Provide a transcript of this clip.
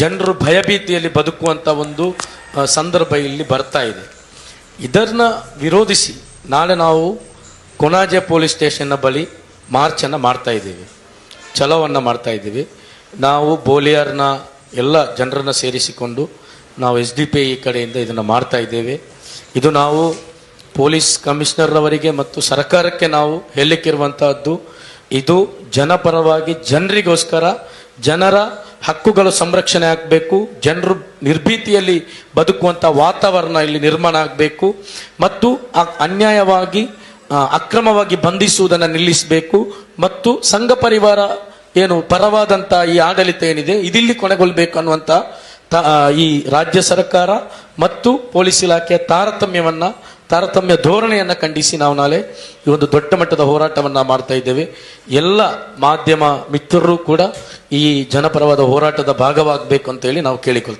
ಜನರು ಭಯಭೀತಿಯಲ್ಲಿ ಬದುಕುವಂಥ ಒಂದು ಸಂದರ್ಭ ಇಲ್ಲಿ ಬರ್ತಾ ಇದೆ. ಇದನ್ನು ವಿರೋಧಿಸಿ ನಾಳೆ ನಾವು ಕೊನಾಜೆ ಪೊಲೀಸ್ ಸ್ಟೇಷನ್ನ ಬಳಿ ಮಾರ್ಚನ್ನು ಮಾಡ್ತಾ ಇದ್ದೀವಿ. ಛಲವನ್ನು ಮಾಡ್ತಾ ಇದ್ದೀವಿ. ನಾವು ಬೋಲಿಯಾರ್ನ ಎಲ್ಲ ಜನರನ್ನು ಸೇರಿಸಿಕೊಂಡು ನಾವು ಎಸ್ ಡಿ ಪಿ ಐ ಕಡೆಯಿಂದ ಇದನ್ನು ಮಾಡ್ತಾ ಇದ್ದೇವೆ. ಇದು ನಾವು ಪೊಲೀಸ್ ಕಮಿಷನರ್ ಅವರಿಗೆ ಮತ್ತು ಸರ್ಕಾರಕ್ಕೆ ನಾವು ಹೇಳಲಿಕ್ಕಿರುವಂತಹದ್ದು ಇದು ಜನಪರವಾಗಿ ಜನರಿಗೋಸ್ಕರ ಜನರ ಹಕ್ಕುಗಳು ಸಂರಕ್ಷಣೆ ಆಗಬೇಕು, ಜನರು ನಿರ್ಭೀತಿಯಲ್ಲಿ ಬದುಕುವಂಥ ವಾತಾವರಣ ಇಲ್ಲಿ ನಿರ್ಮಾಣ ಆಗಬೇಕು, ಮತ್ತು ಅನ್ಯಾಯವಾಗಿ ಅಕ್ರಮವಾಗಿ ಬಂಧಿಸುವುದನ್ನು ನಿಲ್ಲಿಸಬೇಕು, ಮತ್ತು ಸಂಘ ಪರಿವಾರ ಏನು ಪರವಾದಂಥ ಈ ಆಡಳಿತ ಏನಿದೆ, ಇದಿಲ್ಲಿ ಕೊನೆಗೊಳ್ಳಬೇಕು ಅನ್ನುವಂಥ ಈ ರಾಜ್ಯ ಸರ್ಕಾರ ಮತ್ತು ಪೊಲೀಸ್ ಇಲಾಖೆಯ ತಾರತಮ್ಯವನ್ನ, ತಾರತಮ್ಯ ಧೋರಣೆಯನ್ನು ಖಂಡಿಸಿ ನಾವು ನಾಳೆ ಈ ಒಂದು ದೊಡ್ಡ ಮಟ್ಟದ ಹೋರಾಟವನ್ನ ಮಾಡ್ತಾ ಇದ್ದೇವೆ. ಎಲ್ಲ ಮಾಧ್ಯಮ ಮಿತ್ರರು ಕೂಡ ಈ ಜನಪರವಾದ ಹೋರಾಟದ ಭಾಗವಾಗಬೇಕು ಅಂತ ಹೇಳಿ ನಾವು ಕೇಳಿಕೊಳ್ತೇವೆ.